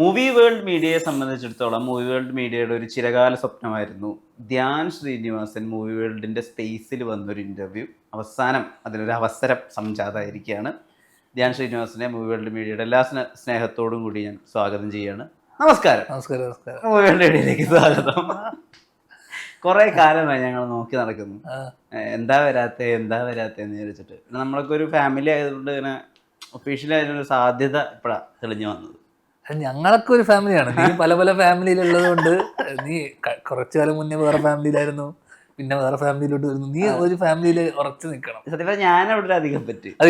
Movie world മീഡിയയെ സംബന്ധിച്ചിടത്തോളം movie world മീഡിയയുടെ ഒരു ചിരകാല സ്വപ്നമായിരുന്നു. ധ്യാൻ ശ്രീനിവാസൻ മൂവി വേൾഡിന്റെ സ്പേസിൽ വന്നൊരു ഇന്റർവ്യൂ അവസാനം അതിനൊരു അവസരം സംജാതമായിരിക്കുകയാണ് ധ്യാൻ ശ്രീനിവാസനെ മൂവി വേൾഡ് മീഡിയയുടെ എല്ലാ സ്നേ സ്നേഹത്തോടും കൂടി ഞാൻ സ്വാഗതം ചെയ്യാണ്. നമസ്കാരം. നമസ്കാരം നമസ്കാരം. മൂവി വേൾഡ് മീഡിയയിലേക്ക് സ്വാഗതം. കുറെ കാലമായി ഞങ്ങൾ നോക്കി നടക്കുന്നു. എന്താ വരാത്ത എന്താ വരാത്ത എന്ന് വിചാരിച്ചിട്ട്. പിന്നെ നമ്മളൊക്കെ ഒരു ഫാമിലി ആയതുകൊണ്ട് ഇങ്ങനെ ഒഫീഷ്യലി അതിനൊരു സാധ്യത ഇപ്പോഴാണ് തെളിഞ്ഞു വന്നത്. ഞങ്ങളൊക്കെ ഒരു ഫാമിലിയാണ്. നീ പല പല ഫാമിലിയിലുള്ളത് കൊണ്ട് നീ കുറച്ചു കാലം മുന്നേ വേറെ ഫാമിലിയിലായിരുന്നു. പിന്നെ വേറെ ഫാമിലിയിലോട്ട് വരുന്നു. നീ ഒരു ഫാമിലിയിൽ ഉറച്ചു നിൽക്കണം. സത്യം ഞാൻ അവിടെ അധികം പറ്റി. അത്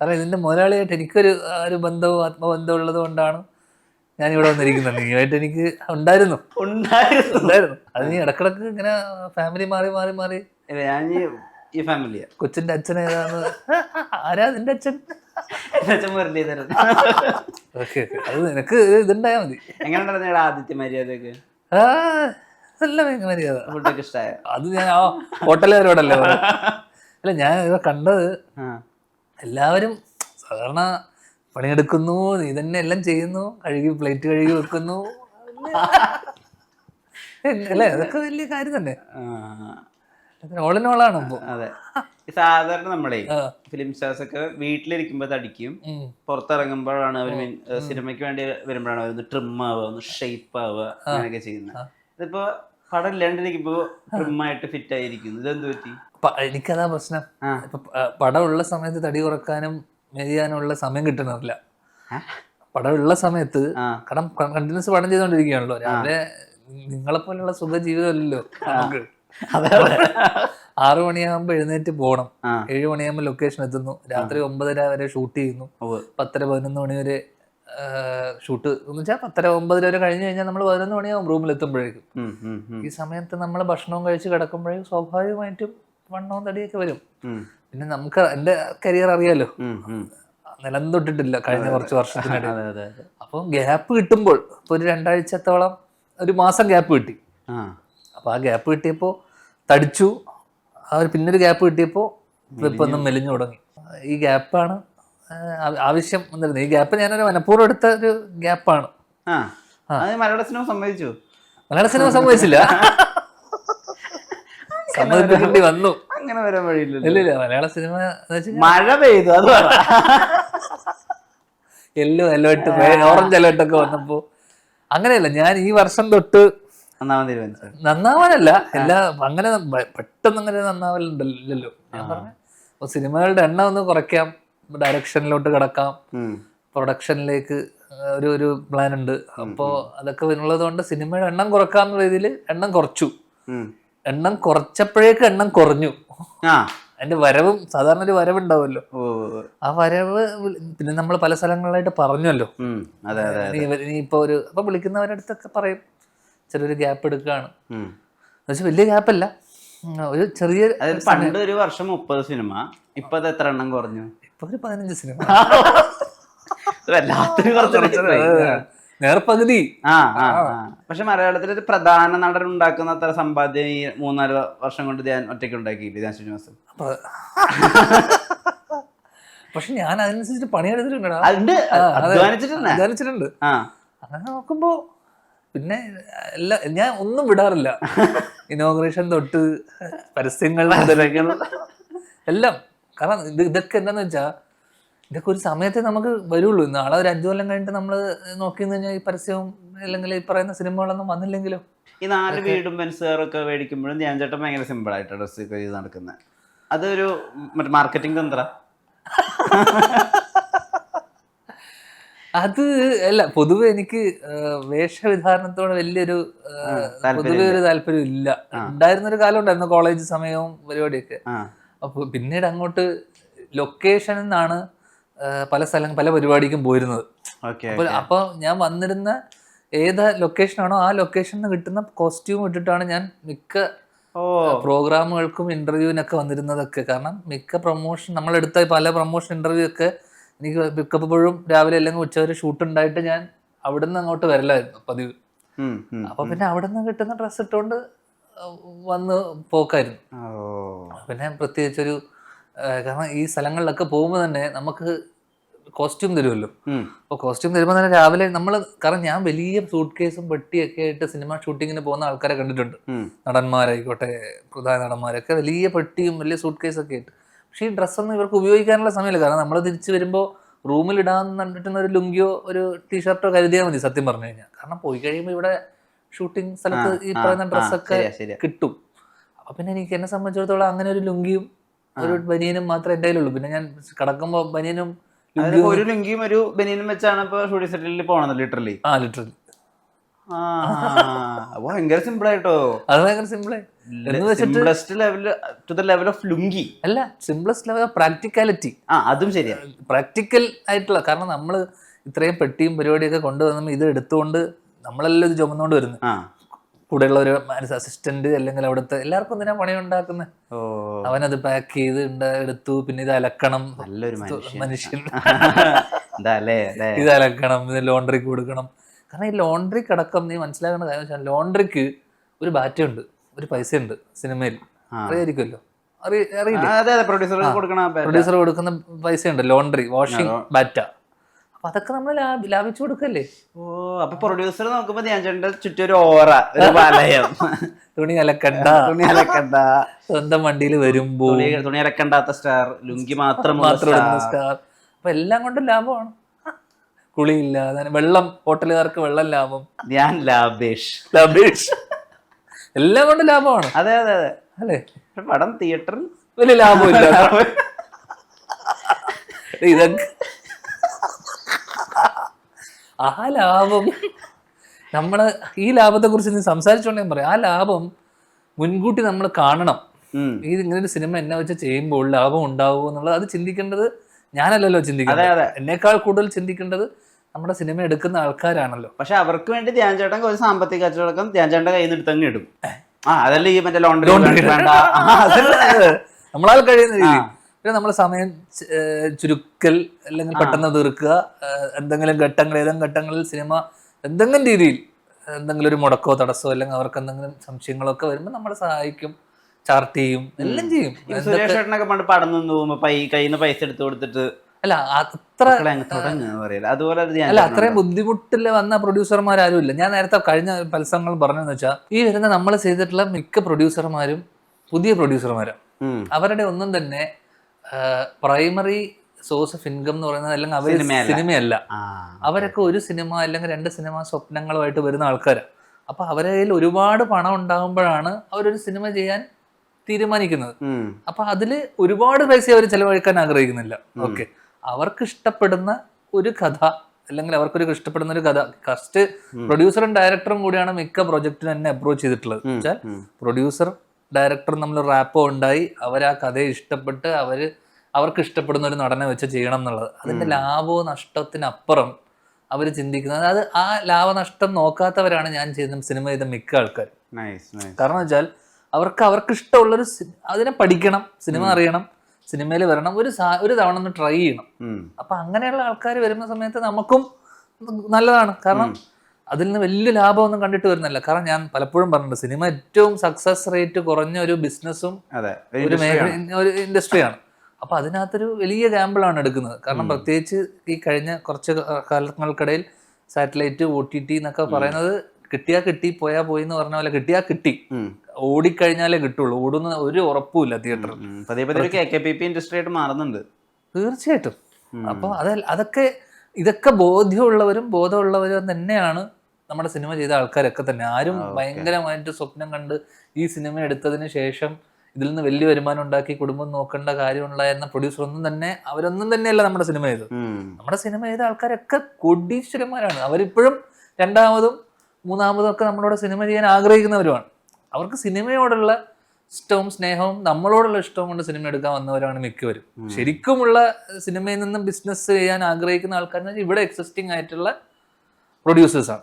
കാരണം ഇതിന്റെ മുതലാളിയായിട്ട് എനിക്കൊരു ഒരു ബന്ധവും ആത്മബന്ധവും ഉള്ളത് കൊണ്ടാണ് ഞാൻ ഇവിടെ വന്നിരിക്കുന്നത്. നീയുമായിട്ട് എനിക്ക് ഉണ്ടായിരുന്നു. ഉണ്ടായിരുന്നു. ഉണ്ടായിരുന്നു. അത് നീ ഇടക്കിടക്ക് ഇങ്ങനെ ഫാമിലി മാറി മാറി മാറി. ഞാൻ ഈ ഈ ഫാമിലിയാ. കൊച്ചിന്റെ അച്ഛൻ ഏതാന്ന്? ആരാ നിന്റെ അച്ഛൻ? മുരളീധരൻ. ഓക്കെ അത് നിനക്ക് ഇതുണ്ടായാ മതി. എങ്ങനെ ഉണ്ടായിരുന്നു ആ നല്ല മര്യാദ. ഫുഡൊക്കെ ഇഷ്ടമായ അത് ഞാൻ ആ ഹോട്ടലുകാരോടല്ലേ പറഞ്ഞത്. അല്ല ഞാൻ ഇത് കണ്ടത് ആ. എല്ലാവരും സാധാരണ പണിയെടുക്കുന്നു നീ തന്നെ എല്ലാം ചെയ്യുന്നു കഴുകി പ്ലേറ്റ് കഴുകി വെക്കുന്നു. അല്ലേ? അതൊക്കെ വലിയ കാര്യം തന്നെ. ഓളാണ് അപ്പൊ അതെ. സാധാരണ നമ്മളെ ഫിലിം സ്റ്റാർസ് ഒക്കെ വീട്ടിലിരിക്കുമ്പോ തടിക്കും. പുറത്തിറങ്ങുമ്പോഴാണ് അവർ സിനിമയ്ക്ക് വേണ്ടി വരുമ്പോഴാണ് അവർ ഒന്ന് ട്രിം ആവുക ഒന്ന് ഷേപ്പ് ആവുക അങ്ങനെയൊക്കെ ചെയ്യുന്നത്. ഇതിപ്പോ പടം ഇല്ലാണ്ടിരിക്കുമ്പോ ട്രിം ആയിട്ട് ഫിറ്റ് ആയിരിക്കുന്നു ഇതെന്ത് പറ്റി? എനിക്കതാ പ്രശ്നം. പടം ഉള്ള പടമുള്ള സമയത്ത് തടി കുറക്കാനും മെലിയാനുള്ള സമയം കിട്ടണില്ല പടം പടമുള്ള സമയത്ത് കടം കാരണം കണ്ടിന്യൂസ് പടം ചെയ്തോണ്ടിരിക്കുകയാണല്ലോ. രാവിലെ നിങ്ങളെ പോലുള്ള സുഖ ജീവിതമല്ലല്ലോ നമുക്ക്. ആറു മണിയാകുമ്പോ എഴുന്നേറ്റ് പോകണം ഏഴു മണിയാകുമ്പോൾ ലൊക്കേഷൻ എത്തുന്നു. രാത്രി ഒമ്പതര വരെ ഷൂട്ട് ചെയ്യുന്നു. പത്തര പതിനൊന്ന് മണി വരെ ഷൂട്ട് എന്ന് വെച്ചാൽ പത്തര ഒമ്പതര വരെ കഴിഞ്ഞു കഴിഞ്ഞാൽ നമ്മൾ പതിനൊന്ന് മണിയാകും റൂമിൽ എത്തുമ്പോഴേക്കും. ഉം, ഉം, ഉം, ഈ സമയത്ത് നമ്മൾ ഭക്ഷണവും കഴിച്ച് കിടക്കുമ്പോഴേക്കും സ്വാഭാവികമായിട്ടും വണ്ണവും തടിയൊക്കെ വരും. പിന്നെ നമുക്ക് എന്റെ കരിയർ അറിയാലോ? ഉം, ഉം. നിലം തൊട്ടിട്ടില്ല കഴിഞ്ഞ കുറച്ച് വർഷത്തിനിടെ. അപ്പം ഗ്യാപ്പ് കിട്ടുമ്പോൾ ഇപ്പൊ ഒരു രണ്ടാഴ്ചത്തോളം ഒരു മാസം ഗ്യാപ്പ് കിട്ടി. അപ്പോൾ ആ ഗ്യാപ്പ് കിട്ടിയപ്പോൾ തടിച്ചു. അവർ പിന്നൊരു ഗ്യാപ്പ് കിട്ടിയപ്പോൾ ഇപ്പം ഒന്നും മെലിഞ്ഞു. തുടങ്ങി. ഈ ഗ്യാപ്പാണ് ആവശ്യം വന്നിരുന്നത്. ഈ ഗ്യാപ്പ് ഞാനൊരു മനഃപൂർവം എടുത്ത ഒരു ഗ്യാപ്പാണ് മലയാള സിനിമ സംഭവിച്ചു. മലയാള സിനിമ സംഭവിച്ചില്ല. സമ്മതിപ്പിക്കേണ്ടി വന്നു. അങ്ങനെ വരാൻ വഴിയില്ല ഇല്ല ഇല്ല മലയാള സിനിമ മഴ പെയ്തു അത് എല്ലോ യെല്ലോ അലേർട്ട് ഓറഞ്ച് അലേർട്ട് ഒക്കെ വന്നപ്പോ അങ്ങനെയല്ല ഞാൻ ഈ വർഷം തൊട്ട് ഒന്നാമത് തീരുമാനിച്ചത്. നന്നാവാനല്ല എല്ലാ അങ്ങനെ പെട്ടെന്ന് അങ്ങനെ നന്നാവലുണ്ടല്ലോ. ഞാൻ പറഞ്ഞു അപ്പൊ സിനിമകളുടെ എണ്ണം ഒന്ന് കുറയ്ക്കാം ഡയറക്ഷനിലോട്ട് കിടക്കാം. പ്രൊഡക്ഷനിലേക്ക് ഒരു ഒരു പ്ലാൻ ഉണ്ട്. അപ്പോ അതൊക്കെ ഉള്ളത് കൊണ്ട് സിനിമയുടെ എണ്ണം കുറക്കാന്നുള്ള രീതിയിൽ എണ്ണം കുറച്ചു. എണ്ണം കുറച്ചപ്പോഴേക്ക് എണ്ണം കുറഞ്ഞു. അതിന്റെ വരവും സാധാരണ ഒരു വരവുണ്ടാവുമല്ലോ. ആ വരവ് പിന്നെ നമ്മൾ പല സ്ഥലങ്ങളിലായിട്ട് പറഞ്ഞല്ലോ. ഇപ്പൊ ഒരു അപ്പൊ വിളിക്കുന്നവരടുത്തൊക്കെ പറയും. ചെറിയൊരു ഗ്യാപ്പ് എടുക്കുകയാണ്. പക്ഷെ വലിയ ഗ്യാപ്പല്ല ഒരു ചെറിയ പണ്ട് ഒരു വർഷം മുപ്പത് സിനിമ ഇപ്പൊ അത് എത്ര എണ്ണം കുറഞ്ഞു? ഇപ്പൊ ഒരു പതിനഞ്ച് സിനിമ. നേർപ്പകുതി നേർപകുതി. ആ. പക്ഷെ മലയാളത്തിൽ ഒരു പ്രധാന നടൻ ഉണ്ടാക്കുന്ന അത്ര സമ്പാദ്യം ഈ മൂന്നാൽ വർഷം കൊണ്ട് ഞാൻ ഒറ്റയ്ക്ക് ഉണ്ടാക്കിയില്ല ഞാൻ ശ്രീനിവാസൻ? പക്ഷെ ഞാൻ അതിനനുസരിച്ച് പണിയെടുത്തിട്ടുണ്ട്. അധ്വാനിച്ചിട്ടുണ്ട്. അങ്ങനെ നോക്കുമ്പോ പിന്നെ എല്ലാ ഞാൻ ഒന്നും വിടാറില്ല. ഇനോഗ്രേഷൻ തൊട്ട് പരസ്യങ്ങൾ എല്ലാം. കാരണം ഇത് ഇതൊക്കെ എന്താന്ന് വെച്ചാ ഇതൊക്കെ ഒരു സമയത്തെ നമുക്ക് വരുള്ളൂ. നാളെ ഒരു അഞ്ചു കൊല്ലം കഴിഞ്ഞിട്ട് നമ്മൾ നോക്കി കഴിഞ്ഞാൽ ഈ പരസ്യവും അല്ലെങ്കിൽ ഈ പറയുന്ന സിനിമകളൊന്നും വന്നില്ലെങ്കിലോ? ഈ നാല് വീടും പെൻസുകാരൊക്കെ മേടിക്കുമ്പോഴും ധ്യാൻ ചേട്ടൻ ഭയങ്കര സിമ്പിൾ ആയിട്ട് ഡ്രസ്സ് ചെയ്ത് നടക്കുന്നത് അതൊരു മറ്റേ മാർക്കറ്റിംഗ് തന്ത്ര. അത് അല്ല പൊതുവെ എനിക്ക് വേഷവിധാരണത്തോട് വലിയൊരു പൊതുവെ ഒരു താല്പര്യം ഇല്ല ഉണ്ടായിരുന്നൊരു കാലം ഉണ്ടായിരുന്നു കോളേജ് സമയവും പരിപാടിയൊക്കെ. അപ്പൊ അപ്പോൾ പിന്നീട് അങ്ങോട്ട് ലൊക്കേഷനിൽ നിന്നാണ് പല സ്ഥലം പല പരിപാടിക്കും പോയിരുന്നത്. അപ്പൊ അപ്പോൾ അപ്പോൾ ഞാൻ വന്നിരുന്ന ഏത് ലൊക്കേഷനാണോ ആ ലൊക്കേഷനിൽ നിന്ന് കിട്ടുന്ന കോസ്റ്റ്യൂം ഇട്ടിട്ടാണ് ഞാൻ മിക്ക പ്രോഗ്രാമുകൾക്കും ഇന്റർവ്യൂവിനൊക്കെ വന്നിരുന്നതൊക്കെ. കാരണം മിക്ക പ്രൊമോഷൻ നമ്മളെടുത്ത പല പ്രൊമോഷൻ ഇന്റർവ്യൂ ഒക്കെ എനിക്ക് മിക്കപ്പോഴും രാവിലെ അല്ലെങ്കിൽ ഉച്ചവരെ ഷൂട്ട് ഉണ്ടായിട്ട് ഞാൻ അവിടെ നിന്ന് അങ്ങോട്ട് വരലായിരുന്നു പതിവ്. അപ്പൊ പിന്നെ അവിടെ നിന്ന് കിട്ടുന്ന ഡ്രസ്സ് ഇട്ടുകൊണ്ട് വന്ന് പോക്കായിരുന്നു. പിന്നെ പ്രത്യേകിച്ചൊരു ഒരു കാരണം ഈ സ്ഥലങ്ങളിലൊക്കെ പോകുമ്പോൾ തന്നെ നമുക്ക് കോസ്റ്റ്യൂം തരുമല്ലോ. അപ്പൊ അപ്പോൾ കോസ്റ്റ്യൂം തരുമ്പോൾ തന്നെ രാവിലെ നമ്മൾ കാരണം ഞാൻ വലിയ സൂട്ട് കേസും പെട്ടിയൊക്കെ ആയിട്ട് സിനിമ ഷൂട്ടിങ്ങിന് പോകുന്ന ആൾക്കാരെ കണ്ടിട്ടുണ്ട്. നടന്മാരായിക്കോട്ടെ പ്രധാന നടന്മാരൊക്കെ വലിയ പെട്ടിയും വലിയ സൂട്ട് കേസൊക്കെ ആയിട്ട്. പക്ഷേ ഈ ഡ്രസ്സൊന്നും ഇവർക്ക് ഉപയോഗിക്കാനുള്ള സമയമില്ല. കാരണം നമ്മൾ തിരിച്ച് വരുമ്പോൾ റൂമിൽ ഇടാൻ കണ്ടിട്ടുന്ന ഒരു ലുങ്കിയോ ഒരു ടീഷർട്ടോ കരുതിയാൽ മതി സത്യം പറഞ്ഞു കഴിഞ്ഞാൽ കാരണം പോയി കഴിയുമ്പോൾ ഇവിടെ ഷൂട്ടിംഗ് സ്ഥലത്ത് ഈ പറയുന്ന ഡ്രസ്സൊക്കെ. കിട്ടും. അപ്പൊ പിന്നെ എനിക്ക് എന്നെ സംബന്ധിച്ചിടത്തോളം അങ്ങനെ ഒരു ലുങ്കിയും ഒരു ബനിയനും മാത്രമേ എന്റെ കയ്യിലുള്ളൂ. പിന്നെ ഞാൻ കിടക്കുമ്പോൾ ബനിയനും ഒരു ലുങ്കിയും ഒരു ബനിയനും വെച്ചാണ് ഇപ്പൊ ഷൂട്ടിംഗ് സെറ്റിൽ പോണത് ലിറ്ററലി ആ ലിറ്ററലി ഭയങ്കര സിമ്പിൾ ആയിട്ടോ. അത് ഭയങ്കര സിമ്പിൾ വെച്ചിട്ട് simplest level to the level of lungi. അല്ല സിംപ്ലസ്റ്റ് ലെവൽ പ്രാക്ടിക്കാലിറ്റി ആ അതും ശരിയാ. പ്രാക്ടിക്കൽ ആയിട്ടുള്ള കാരണം നമ്മൾ ഇത്രയും പെട്ടിയും പരിപാടിയൊക്കെ കൊണ്ടുവന്നു ഇത് എടുത്തുകൊണ്ട് നമ്മളെല്ലാം ഇത് ചുമന്നുകൊണ്ട് വരുന്നു. കൂടെയുള്ള ഒരു അസിസ്റ്റന്റ് അല്ലെങ്കിൽ അവിടുത്തെ എല്ലാവർക്കും എന്തിനാ പണി ഉണ്ടാക്കുന്നത് അവനത് പാക്ക് ചെയ്ത് എടുത്തു പിന്നെ ഇത് അലക്കണം. നല്ലൊരു മനുഷ്യൻ. ഇത് അലക്കണം ഇത് ലോണ്ടറിക്ക് കൊടുക്കണം. കാരണം ഈ ലോണ്ടറി അടക്കം നീ മനസ്സിലാക്കേണ്ട കാര്യം വെച്ചാൽ ലോണ്ടറിക്ക് ഒരു ബാറ്റ് ഉണ്ട് ഒരു പൈസ ഉണ്ട് സിനിമയിൽ. അറിയായിരിക്കുമല്ലോ. പ്രൊഡ്യൂസർ കൊടുക്കുന്ന പൈസ ഉണ്ട് ലോണ്ടറി വാഷിംഗ് ബാറ്റ. അപ്പൊ അതൊക്കെ നമ്മൾ ലാഭിച്ചു കൊടുക്കല്ലേ? ഓ അപ്പൊ പ്രൊഡ്യൂസർ നോക്കുമ്പോ ഞാൻ ചേട്ടന്റെ ചുറ്റും ഒരു ഓറ ഒരു വലയം. തുണി അലക്കണ്ട. തുണി അലക്കണ്ട. സ്വന്തം വണ്ടിയിൽ വരുമ്പോ തുണി അലക്കണ്ടാത്ത സ്റ്റാർ ലുങ്കി മാത്രം മാത്രം സ്റ്റാർ അപ്പൊ എല്ലാം കൊണ്ടും ലാഭമാണ്. കുളിയില്ല വെള്ളം ഹോട്ടലുകാർക്ക് വെള്ളം ലാഭം. ഞാൻ ലാഭേഷ്. ലാഭേഷ്. എല്ലാം കൊണ്ട് ലാഭമാണ്. അതെ അതെ അതെ. അല്ലേ? പടം തിയേറ്ററിൽ വലിയ ലാഭമില്ല. ഇതൊക്കെ ആ ലാഭം. നമ്മൾ ഈ ലാഭത്തെ കുറിച്ച് നീ സംസാരിച്ചോണ്ടേ പറയാം. ആ ലാഭം മുൻകൂട്ടി നമ്മൾ കാണണം. ഈ ഇങ്ങനെ ഒരു സിനിമ എന്നെ വെച്ച് ചെയ്യുമ്പോൾ ലാഭം ഉണ്ടാവുമോ എന്നുള്ളത് അത് ചിന്തിക്കേണ്ടത് ഞാനല്ലല്ലോ ചിന്തിക്കുന്നത്. എന്നേക്കാൾ കൂടുതൽ ചിന്തിക്കേണ്ടത് നമ്മുടെ സിനിമ എടുക്കുന്ന ആൾക്കാരാണല്ലോ. പക്ഷെ അവർക്ക് വേണ്ടി ധ്യാൻ ചേട്ടൻ ഒരു സാമ്പത്തിക കച്ചവടക്കം ധ്യാൻ ചേട്ടന്റെ കയ്യിൽ നിന്ന് എടുത്തങ്ങ് ഇടും. ആ അതല്ല ഈ മറ്റേ ലോണ്ടറി വേണ്ട. നമ്മളാൽ കഴിയുന്ന രീതി. പിന്നെ നമ്മൾ സമയം ചുരുക്കൽ അല്ലെങ്കിൽ പെട്ടെന്ന് തീർക്കുക. എന്തെങ്കിലും ഘട്ടങ്ങൾ ഏതെങ്കിലും ഘട്ടങ്ങളിൽ സിനിമ എന്തെങ്കിലും രീതിയിൽ എന്തെങ്കിലും ഒരു മുടക്കോ തടസ്സോ അല്ലെങ്കിൽ അവർക്ക് എന്തെങ്കിലും സംശയങ്ങളൊക്കെ വരുമ്പോൾ നമ്മളെ സഹായിക്കും. ചാർട്ട് ചെയ്യും. എല്ലാം ചെയ്യും. സുരേഷ് ചേട്ടനൊക്കെ പണ്ട് പടം നിന്ന് പോകുമ്പോ പൈ കയ്യിൽ നിന്ന് പൈസ എടുത്തു കൊടുത്തിട്ട് അല്ല അത്ര അതുപോലെ അല്ല അത്രയും ബുദ്ധിമുട്ടിൽ വന്ന പ്രൊഡ്യൂസർമാരും ഇല്ല ഞാൻ നേരത്തെ കഴിഞ്ഞ പലസങ്ങൾ പറഞ്ഞതെന്ന് വെച്ചാൽ ഈ വരുന്ന നമ്മൾ ചെയ്തിട്ടുള്ള മിക്ക പ്രൊഡ്യൂസർമാരും പുതിയ പ്രൊഡ്യൂസർമാരാണ് അവരുടെ ഒന്നും തന്നെ പ്രൈമറി സോഴ്സ് ഓഫ് ഇൻകം എന്ന് പറയുന്നത് അല്ലെങ്കിൽ അവർ സിനിമയല്ല. അവരൊക്കെ ഒരു സിനിമ അല്ലെങ്കിൽ രണ്ട് സിനിമ സ്വപ്നങ്ങളുമായിട്ട് വരുന്ന ആൾക്കാരാണ് അപ്പൊ അവരെ കയ്യിൽ ഒരുപാട് പണം ഉണ്ടാകുമ്പോഴാണ് അവരൊരു സിനിമ ചെയ്യാൻ തീരുമാനിക്കുന്നത്. അപ്പൊ അതിൽ ഒരുപാട് പൈസ അവർ ചെലവഴിക്കാൻ ആഗ്രഹിക്കുന്നില്ല. ഓക്കെ. അവർക്ക് ഇഷ്ടപ്പെടുന്ന ഒരു കഥ അല്ലെങ്കിൽ അവർക്കൊരു ഇഷ്ടപ്പെടുന്ന ഒരു കഥ. ഫസ്റ്റ് പ്രൊഡ്യൂസറും ഡയറക്ടറും കൂടിയാണ് മിക്ക പ്രൊജക്ടിന് തന്നെ അപ്രോച്ച് ചെയ്തിട്ടുള്ളത്. വെച്ചാൽ പ്രൊഡ്യൂസർ ഡയറക്ടർ നമ്മൾ റാപ്പോ ഉണ്ടായി. അവർ ആ കഥയെ ഇഷ്ടപ്പെട്ട് അവർ അവർക്ക് ഇഷ്ടപ്പെടുന്ന ഒരു നടനെ വെച്ച് ചെയ്യണം എന്നുള്ളത്. അതിന്റെ ലാഭവും നഷ്ടത്തിനപ്പുറം അവർ ചിന്തിക്കുന്നത് അത് ആ ലാഭനഷ്ടം നോക്കാത്തവരാണ് ഞാൻ ചെയ്യുന്ന സിനിമ ചെയ്ത മിക്ക ആൾക്കാർ കാരണം വെച്ചാൽ അവർക്ക് അവർക്ക് ഇഷ്ടമുള്ളൊരു അതിനെ പഠിക്കണം സിനിമ അറിയണം. സിനിമയിൽ വരണം. ഒരു ഒരു തവണ ഒന്ന് ട്രൈ ചെയ്യണം. അപ്പൊ അങ്ങനെയുള്ള ആൾക്കാർ വരുന്ന സമയത്ത് നമുക്കും നല്ലതാണ്. കാരണം അതിൽ നിന്ന് വലിയ ലാഭമൊന്നും കണ്ടിട്ട് വരുന്നില്ല. കാരണം ഞാൻ പലപ്പോഴും പറഞ്ഞിട്ടുണ്ട് സിനിമ ഏറ്റവും സക്സസ് റേറ്റ് കുറഞ്ഞ ഒരു ബിസിനസ്സും ഒരു മേഖല ഒരു ഇൻഡസ്ട്രിയാണ് അപ്പൊ അതിനകത്തൊരു വലിയ ഗാമ്പിളാണ് എടുക്കുന്നത്. കാരണം പ്രത്യേകിച്ച് ഈ കഴിഞ്ഞ കുറച്ച് കാലങ്ങൾക്കിടയിൽ സാറ്റലൈറ്റ് ഒ ടി ടി എന്നൊക്കെ പറയുന്നത് കിട്ടിയാ കിട്ടി പോയാ പോയി എന്ന് പറഞ്ഞ പോലെ കിട്ടിയാ കിട്ടി. ഓടിക്കഴിഞ്ഞാലേ കിട്ടുള്ളൂ. ഓടുന്ന ഒരു ഉറപ്പുമില്ല തിയേറ്ററിൽ ഉം. പതിയെ പതിയെ ഒരു K K P P industry ആയിട്ട് മാറുന്നുണ്ട്. തീർച്ചയായിട്ടും. അപ്പൊ അത് അതൊക്കെ ഇതൊക്കെ ബോധ്യമുള്ളവരും ബോധമുള്ളവരും തന്നെയാണ് നമ്മുടെ സിനിമ ചെയ്ത ആൾക്കാരൊക്കെ തന്നെ. ആരും ഭയങ്കരമായിട്ട് സ്വപ്നം കണ്ട് ഈ സിനിമ എടുത്തതിന് ശേഷം ഇതിൽ നിന്ന് വലിയ വരുമാനം ഉണ്ടാക്കി കുടുംബം നോക്കേണ്ട കാര്യമുണ്ടായിരുന്ന പ്രൊഡ്യൂസർ ഒന്നും തന്നെ അവരൊന്നും തന്നെയല്ല നമ്മുടെ സിനിമ ചെയ്തത്. നമ്മുടെ സിനിമ ചെയ്ത ആൾക്കാരൊക്കെ കൊടീശ്വരന്മാരാണ്. അവരിപ്പോഴും രണ്ടാമതും മൂന്നാമതും ഒക്കെ നമ്മളോട് സിനിമ ചെയ്യാൻ ആഗ്രഹിക്കുന്നവരുമാണ്. അവർക്ക് സിനിമയോടുള്ള ഇഷ്ടവും സ്നേഹവും നമ്മളോടുള്ള ഇഷ്ടവും കൊണ്ട് സിനിമ എടുക്കാൻ വന്നവരാണ് മിക്കവരും. ശരിക്കുമുള്ള സിനിമയിൽ നിന്നും ബിസിനസ് ചെയ്യാൻ ആഗ്രഹിക്കുന്ന ആൾക്കാരെന്ന് വെച്ചാൽ ഇവിടെ എക്സിസ്റ്റിംഗ് ആയിട്ടുള്ള പ്രൊഡ്യൂസേഴ്സാണ്